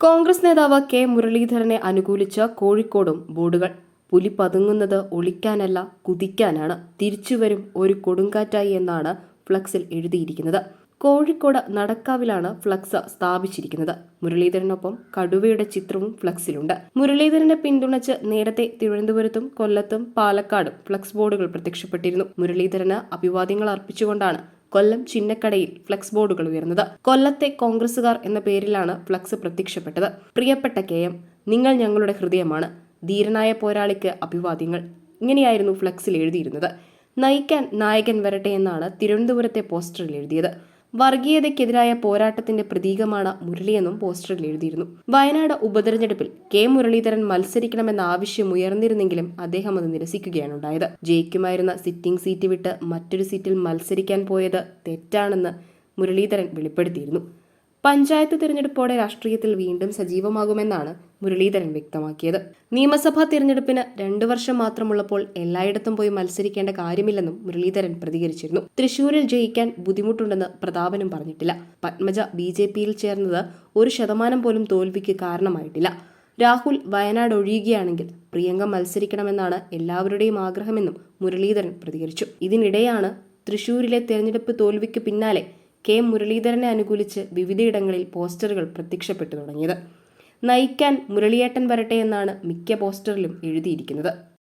കോൺഗ്രസ് നേതാവ് കെ മുരളീധരനെ അനുകൂലിച്ച കോഴിക്കോടും ബോർഡുകൾ പുലി പതുങ്ങുന്നത് ഒളിക്കാനല്ല കുതിക്കാനാണ്. തിരിച്ചുവരും ഒരു കൊടുങ്കാറ്റായി എന്നാണ് ഫ്ലക്സിൽ എഴുതിയിരിക്കുന്നത്. കോഴിക്കോട് നടക്കാവിലാണ് ഫ്ലക്സ് സ്ഥാപിച്ചിരിക്കുന്നത്. മുരളീധരനൊപ്പം കടുവയുടെ ചിത്രവും ഫ്ലക്സിലുണ്ട്. മുരളീധരനെ പിന്തുണച്ച് നേരത്തെ തിരുവനന്തപുരത്തും കൊല്ലത്തും പാലക്കാടും ഫ്ലക്സ് ബോർഡുകൾ പ്രത്യക്ഷപ്പെട്ടിരുന്നു. മുരളീധരന് അഭിവാദ്യങ്ങൾ അർപ്പിച്ചുകൊണ്ടാണ് കൊല്ലം ചിന്നക്കടയിൽ ഫ്ലക്സ് ബോർഡുകൾ ഉയർന്നത്. കൊല്ലത്തെ കോൺഗ്രസുകാർ എന്ന പേരിലാണ് ഫ്ലക്സ് പ്രത്യക്ഷപ്പെട്ടത്. പ്രിയപ്പെട്ട കെ എം നിങ്ങൾ ഞങ്ങളുടെ ഹൃദയമാണ്. ധീരനായ പോരാളിക്ക് അഭിവാദ്യങ്ങൾ. ഇങ്ങനെയായിരുന്നു ഫ്ലക്സിൽ എഴുതിയിരുന്നത്. നയിക്കാൻ നായകൻ വരട്ടെ എന്നാണ് തിരുവനന്തപുരത്തെ പോസ്റ്ററിൽ എഴുതിയത്. വർഗീയതയ്ക്കെതിരായ പോരാട്ടത്തിന്റെ പ്രതീകമാണ് മുരളിയെന്നും പോസ്റ്ററിൽ എഴുതിയിരുന്നു. വയനാട് ഉപതെരഞ്ഞെടുപ്പിൽ കെ. മുരളീധരൻ മത്സരിക്കണമെന്ന ആവശ്യം ഉയർന്നിരുന്നെങ്കിലും അദ്ദേഹം അത് നിരസിക്കുകയാണ് ഉണ്ടായത് ജയിക്കുമായിരുന്ന സിറ്റിംഗ് സീറ്റ് വിട്ട് മറ്റൊരു സീറ്റിൽ മത്സരിക്കാൻ പോയത് തെറ്റാണെന്ന് മുരളീധരൻ വെളിപ്പെടുത്തിയിരുന്നു. പഞ്ചായത്ത് തിരഞ്ഞെടുപ്പോടെ രാഷ്ട്രീയത്തിൽ വീണ്ടും സജീവമാകുമെന്നാണ് മുരളീധരൻ വ്യക്തമാക്കിയത്. നിയമസഭാ തിരഞ്ഞെടുപ്പിന് രണ്ടു വർഷം മാത്രമുള്ളപ്പോൾ എല്ലായിടത്തും പോയി മത്സരിക്കേണ്ട കാര്യമില്ലെന്നും മുരളീധരൻ പ്രതികരിച്ചിരുന്നു. തൃശൂരിൽ ജയിക്കാൻ ബുദ്ധിമുട്ടുണ്ടെന്ന് പ്രതാപനും പറഞ്ഞിട്ടില്ല. പത്മജ ബി ജെ പിയിൽ ചേർന്നത് ഒരു ശതമാനം പോലും തോൽവിക്ക് കാരണമായിട്ടില്ല. രാഹുൽ വയനാട് ഒഴിയുകയാണെങ്കിൽ പ്രിയങ്ക മത്സരിക്കണമെന്നാണ് എല്ലാവരുടെയും ആഗ്രഹമെന്നും മുരളീധരൻ പ്രതികരിച്ചു. ഇതിനിടെയാണ് തൃശൂരിലെ തെരഞ്ഞെടുപ്പ് തോൽവിക്ക് പിന്നാലെ കെ മുരളീധരനെ അനുകൂലിച്ച് വിവിധയിടങ്ങളിൽ പോസ്റ്ററുകൾ പ്രത്യക്ഷപ്പെട്ടു തുടങ്ങിയത്. നയിക്കാൻ മുരളിയേട്ടൻ വരട്ടെ എന്നാണ് മിക്ക പോസ്റ്ററിലും എഴുതിയിരിക്കുന്നത്.